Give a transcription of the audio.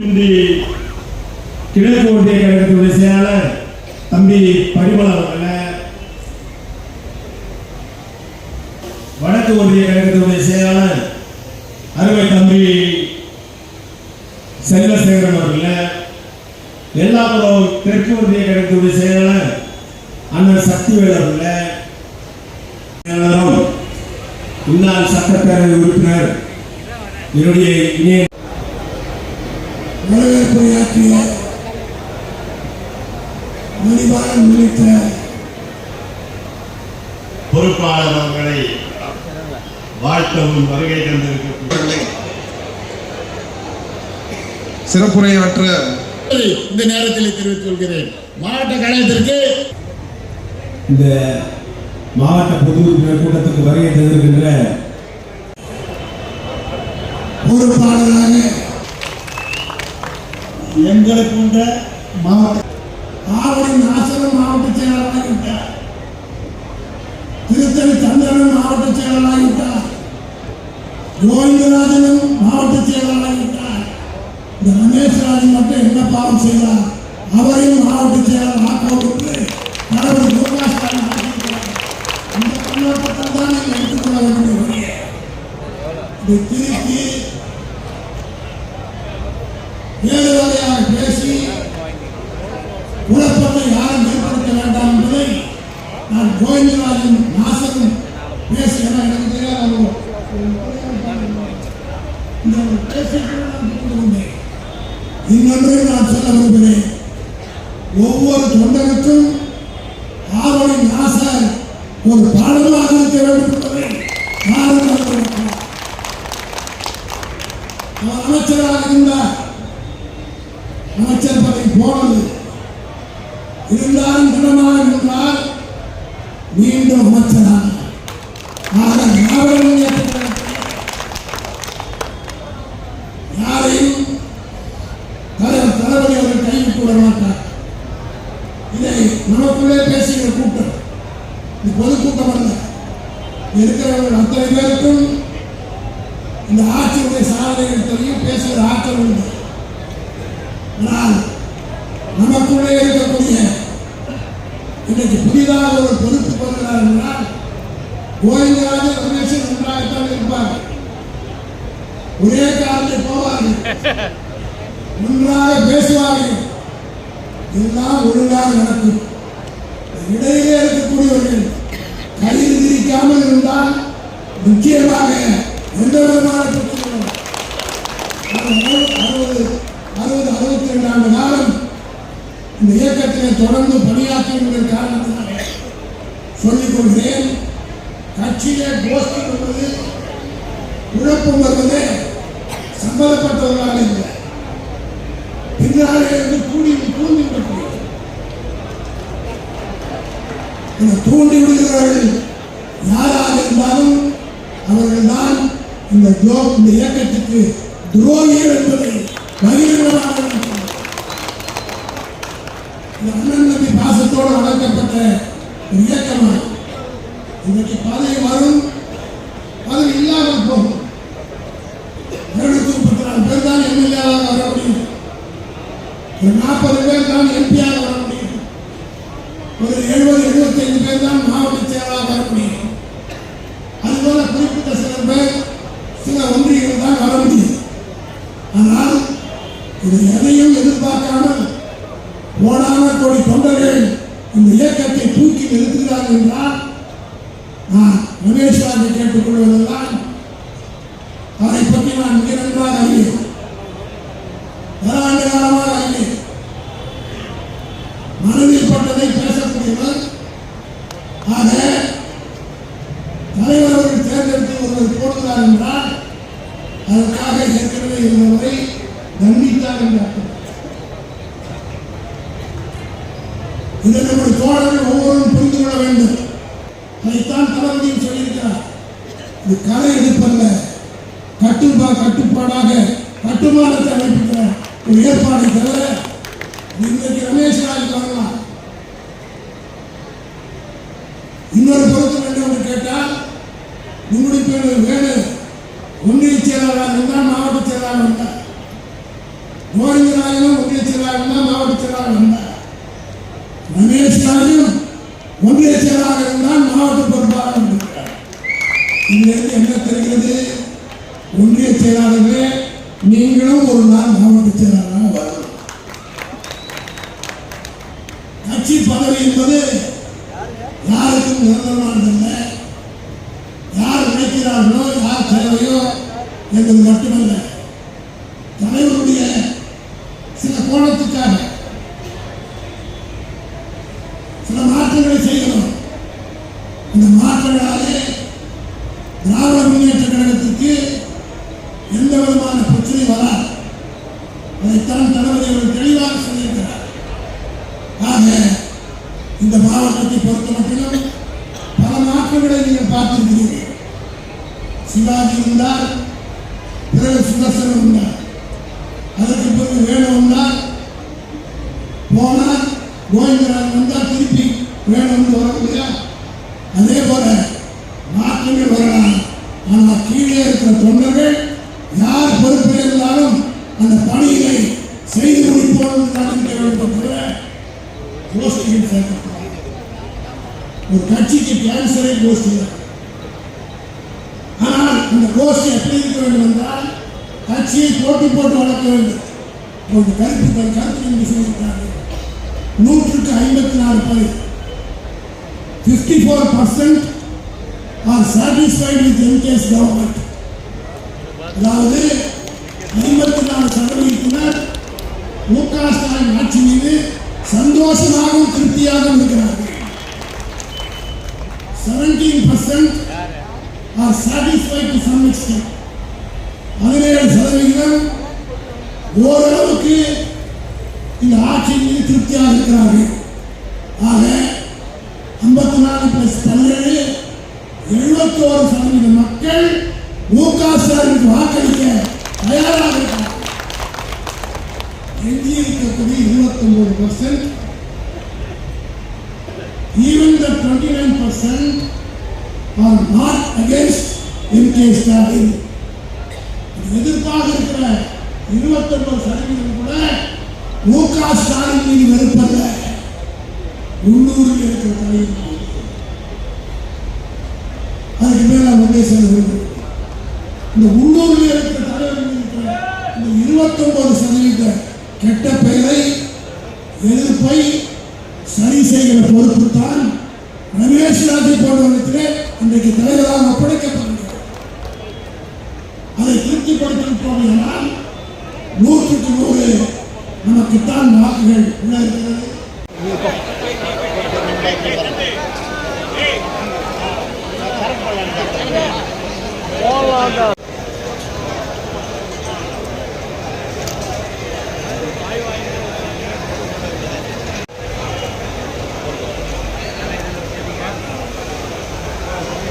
இந்தி கிழக்கு ஒன்றிய கழகத்துடைய செயலாளர் தம்பி பரிமள அவர்கள வடக்கு ஒன்றிய கழகத்துடைய செயலாளர் அருமை தம்பி செல்வசேகரன் அவர்கள எல்லாபுரம் தெற்கு ஒன்றிய கழகத்துடைய செயலாளர் அண்ணன் சக்திவேல் அவர்கள முன்னாள் சட்டப்பேரவை உறுப்பினர் என்னுடைய இணைய வரவேற்புரையாற்றிய மணிபாலன் உள்ளிட்ட பொறுப்பாளர் அவர்களை வாழ்த்தவும் வருகை தந்திருக்கக்கூடிய சிறப்புரையாற்ற இந்த நேரத்தில் தெரிவித்துக் கொள்கிறேன். மாவட்ட கழகத்திற்கு இந்த மாவட்ட பொது உறுப்பினர் கூட்டத்துக்கு வருகை தந்திருக்கின்ற பொறுப்பாளராக எங்களை போன்ற மாவட்ட ஆவடி நாசனம் மாவட்ட செயலாளராகிவிட்டார் திருத்தணி சந்திரனும் மாவட்ட செயலாளராக செயலாளராகிவிட்டார் கோவிந்தராஜனும் மாவட்ட செயலாளராக செயலாளராகிவிட்டார் இந்த ரமேஷ்ராஜன் மட்டும் என்ன பாவம் செய்தார்? அவரையும் மாவட்ட செயலாளர் ஆக்கவுக்கு தலைவர் முருகா ஸ்டாலின் இந்த கண்ணோட்டத்தில் தான் நீங்கள் எடுத்துக்கொள்ள வேண்டும் இதை திருத்தி வேறு வகையாக பேசி குழப்பத்தை யாரும் ஏற்படுத்த வேண்டாம் என்பதை நான் கோவிந்தராஜன் நாசரும் பேசி என எனக்கு தெரியாது அவர் நான் சொல்ல விரும்புகிறேன். ஒவ்வொரு தொண்டனுக்கும் ஆவணி நாசர் ஒரு பாடமாக இருக்க வேண்டும் என்பதை யாரும் மறந்துவிடக்கூடாது. அவர் அமைச்சராக இருந்தார் அமைச்சர் பதவி போனது இருந்தாலும் திடமாக இருந்தால் மீண்டும் அமைச்சராக. யாரையும் தளபதி அவர்கள் கைவிட்டு விட மாட்டார். இதை நமக்குள்ளே பேசுகிற கூட்டம் இது பொதுக்கூட்டம் அல்ல. இருக்கிறவர்கள் அத்தனை பேருக்கும் இந்த ஆட்சியுடைய சாதனைகள் தெரியும் பேசுகிற ஆற்றல் உண்டு. ஆனால் நமக்குள்ளே இருக்கக்கூடிய இன்னைக்கு புதிதாக ஒரு பொறுப்பு வருகிறார் என்றால் கோவிந்தராஜன் ரமேஷன் ஒன்றாகத்தான் இருப்பார்கள் ஒரே காலத்தில் போவார்கள் ஒன்றாக பேசுவார்கள். எல்லாம் ஒழுங்காக நடக்கும். இடையிலே இருக்கக்கூடியவர்கள் கையில் விரிக்காமல் இருந்தால் நிச்சயமாக எந்த விதமான அறுபது அறுபது அறுபத்தி ரெண்டு ஆண்டு காலம் இந்த இயக்கத்திலே தொடர்ந்து பணியாற்றிய காரணத்தினாலே சொல்லிக் கொள்கிறேன் கட்சியிலே கோஷ்டி வருவது குழப்பம் வருவது சம்பந்தப்பட்டவர்களால் இல்லை. பின்னாலே இருந்து கூடி தூண்டி விடக்கூடிய இந்த தூண்டி விடுகிறவர்கள் யாராக இருந்தாலும் அவர்கள் தான் இந்த ஜோ இந்த இயக்கத்துக்கு துரோகிகள் என்பதை பகிரங்கமாக இருக்கிறது. இந்த அண்ணன் தம்பி தொடங்கப்பட்ட ஒரு இயக்கமாக இன்றைக்கு பதவி வரும் பதவி இல்லாமல் போகும். இருநூத்தி முப்பத்தி நாலு பேர் தான் எம்எல்ஏவாக வர முடியும். ஒரு நாற்பது பேர் தான் எம்பியாக வர முடியும். ஒரு எழுபது எழுபத்தைந்து பேர் தான் மாவட்ட செயலாளராக வர முடியும். அதுபோல குறிப்பிட்ட சில பேர் சில ஒன்றியங்கள் தான் வர முடியும். ஆனால் இது எதையும் எதிர்பார்க்காமல் கோடான கோடி தொண்டர்கள் இந்த இயக்கத்தை தூக்கி நிறுத்துகிறார்கள் என்றால் நான் ரமேஷ் ராஜை கேட்டுக்கொள்வதெல்லாம் அவரை பற்றி நான் மிக நன்றாக அறிவேன். பல ஆண்டு காலமாக அறிவேன். மனதில் பட்டதை பேசக்கூடியவர். ஆக தலைவர் அவர்கள் தேர்ந்தெடுத்து ஒருவர் போடுகிறார் என்றால் அதற்காக ஏற்கனவே இருந்தவரை தண்டித்தார் என்று அர்த்தம் இதை நம்முடைய தோழர்கள் ஒவ்வொருவரும் புரிந்து கொள்ள வேண்டும்? அதைத்தான் தளபதியும் சொல்லியிருக்கிறார். இது கலை எடுப்பல்ல. கட்டுப்பா கட்டுப்பாடாக கட்டுமானத்தை அமைப்புகிற ஒரு ஏற்பாடை தவிர இன்றைக்கு ரமேஷ் ராஜ் வரலாம் இன்னொரு பொருத்தம் என்ன கேட்டால் உங்களுக்கு வேணு ஒன்றிய செயலாளர் இருந்தால் மாவட்ட செயலாளர் இருந்தார். கோவிந்தராயனும் ஒன்றிய செயலாளர் இருந்தால் மாவட்ட செயலாளர் இருந்தார். ரமேஷ் ராஜும் ஒன்றிய செயலாளர் இருந்தால் மாவட்ட பொறுப்பாளர் இருக்கிறார் இங்கிருந்து என்ன தெரிகிறது? ஒன்றிய செயலாளர்களே நீங்களும் ஒரு நாள் மாவட்ட செயலாளராக கட்சி பதவி என்பது யாருக்கும் நிரந்தரமானதல்ல யார் நினைக்கிறார்களோ யார் தேவையோ என்பது மட்டுமல்ல. தலைவருடைய சில கோணத்துக்காக சில மாற்றங்களை செய்யணும். இந்த மாற்றங்களாலே திராவிட முன்னேற்ற கழகத்திற்கு எந்த விதமான பிரச்சனை வராது. அதைத்தான் தளபதி அவர்கள் தெளிவாக சொல்லியிருக்கிறார். ஆக இந்த மாவட்டத்தை பொறுத்த மட்டிலும் பல மாற்றங்களை நீங்கள் பார்த்திருக்கிறீர்கள். சிவாஜி இருந்தார் பிறகு சுதர்சனம் இருந்தார். அதற்கு பிறகு வேணும் வந்தார் போனார் கோவிந்தராஜ் வந்தார் திருப்பி வேணும்னு வந்து இல்லையா அதே போல மாற்றங்கள் வரலாம் ஆனால் கீழே இருக்கிற தொண்டர்கள் யார் பொறுப்பில் இருந்தாலும் அந்த பணியை செய்து முடிப்போம் என்று நடக்க ஒரு கட்சிக்கு கேன்சரே கோஷ்டி தான் ஆனால் இந்த கோஷ்டி எப்படி இருக்க வேண்டும் என்றால் கட்சியை போட்டி போட்டு வளர்க்க வேண்டும். ஒரு கருத்து கருத்து என்று சொல்லியிருக்காங்க நூற்றுக்கு ஐம்பத்தி நாலு பேர் fifty four percent are satisfied with என்கேஸ் government அதாவது ஐம்பத்தி நாலு சதவீதத்தினர் மு க ஸ்டாலின் ஆட்சி மீது சந்தோஷமாகவும் திருப்தியாகவும் இருக்கிறார்கள் seventeen percent are satisfied to some extent பதினேழு சதவிகிதம் ஓரளவுக்கு இந்த ஆட்சி மீது திருப்தியாக இருக்கிறார்கள் ஆக முப்பத்தி நாலு பிளஸ் பன்னெண்டு எழுபத்தோரு சதவீத மக்கள் மு க ஸ்டாலினுக்கு வாக்களிக்க தயாராக இருக்கிறார் எஞ்சி இருக்கக்கூடிய percent even the twenty nine percent are not against em எதிர்ப்பாக இருக்கிற இருபத்தொன்பது சதவீதம் கூட மு க ஸ்டாலின் மீது வெறுப்பல்ல. உள்ளூரில் இருக்கிற தலைவர் அதுக்கு நான் ஒன்றே சொல்ல விரும்புகிறேன் இந்த உள்ளூரில் இருக்கிற தலைவர்கள் இந்த இருபத்தொன்பது சதவீத கெட்ட பெயரை எதிர்ப்பை சரி செய்கிற பொறுப்பு தான் ரமேஷ் ராஜி போன்றவர்களுக்கு இன்றைக்கு தலைவராக ஒப்படைக்கப்படுகிறது அதை திருப்திப்படுத்திவிட்டோம் என்றால் நூற்றுக்கு நூறு நமக்குத்தான் வாக்குகள் உள்ள இருக்கிறது. Hollanda'da.